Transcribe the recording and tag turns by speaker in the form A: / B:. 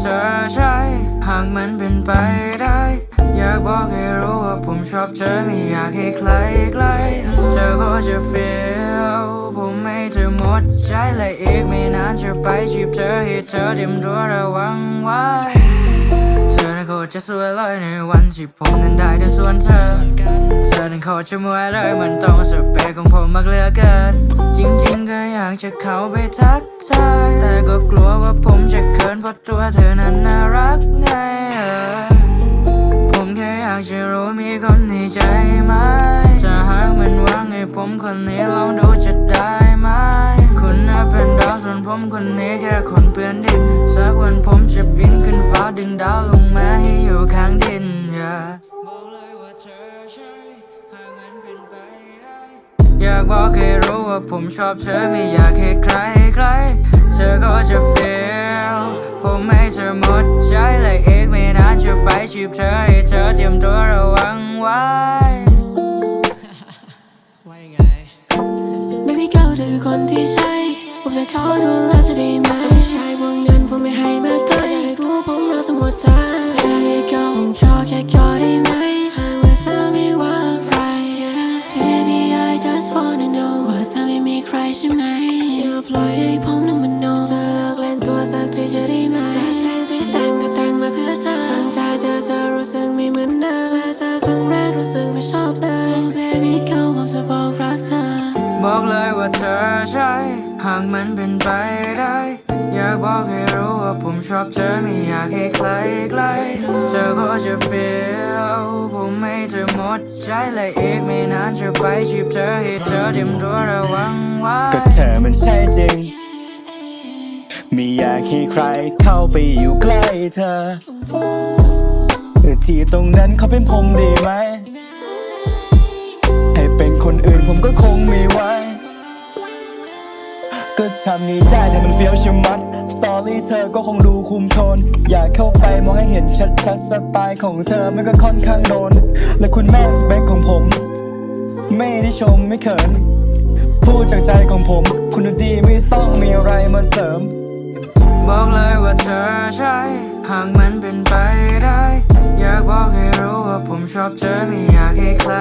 A: เธอใช่หากมันเป็นไปได้ อยากบอกให้รู้ว่าผมชอบเธอไม่อยากให้ใครใกล้เธอก็จะ feel ผมไม่จะหมดใจและอีกไม่นานจะไปจีบเธอให้เธอเตรียมตัวระวังไว้เธอนั้นโคตรจะสวยเลยในวันที่ผมนั้นได้เดินสวนเธอเธอนั้นโคตรจะมวยเลยมันต้องสเปคของผมมากเหลือเกินจริงๆ ก็อยากจะเข้าไปทักทายแต่ก็กลัวว่าผมจะเขินเพราะตัวเธอนั้นน่ารักไงเออผมแค่อยากจะรู้มีคนในใจไหมจะหากมันว่างให้ผมคนนี้ลองดูจะได้ไหมคุณน่าเป็นดาวส่วนผมคนนี้แค่คนเปลี่ยนดินสักวันผมจะบินขึ้นฟ้าดึงดาวลงมาให้อยู่ข้างดิน yeah บอกเลยว่าเธอใช่หากมันเป็นไปได้อยากบอกให้รู้ ว่าผมชอบเธอไม่อยากให้ใครใคร เธอก็จะ feel ผมให้เธอหมดใจและอีกไม่นานจะไปจีบเธอให้เธอเตรียมตัวระวังไว้
B: ว่ายังไง
C: Baby girl เธอคือคนที่ใช่ ผมจะขอดูแลจะได้ไหมชายพวกนั้นผมไม่ให้มาใกล้ ว่าเธอใช่ หากมันเป็
A: นไปได้ อยากบอกให้รู้ว่าผมชอบเธอไม่อยากให้ใครใกล้เธอก็จะ feel ผมไม่จะหมดใจและอีกไม่นานจะไปจีบเธอให้เธอเตรียมตัวระวังไว้
D: ก็เธอมันใช่จริงไม่อยากให้ใครเข้าไปอยู่ใกล้เธอเออที่ตรงนั้นเขาเป็นผมดีไหม ก็ทำนี้ได้แต่มันเฟี้ยวชะมัด สตอรี่เธอก็คงดูคุมโทน อยากเข้าไปมองให้เห็นชัดๆสไตล์ของเธอมันก็ค่อนข้างโดน และคุณแม่สเปคของผม ไม่ได้ชมไม่เขิน พูดจากใจของผม คุณดีไม่ต้องมีอะไรมาเสริม
A: บอกเลยว่าเธอใช่ หากมันเป็นไปได้ อยากบอกให้รู้ว่าผมชอบเธอไม่อยากให้ใคร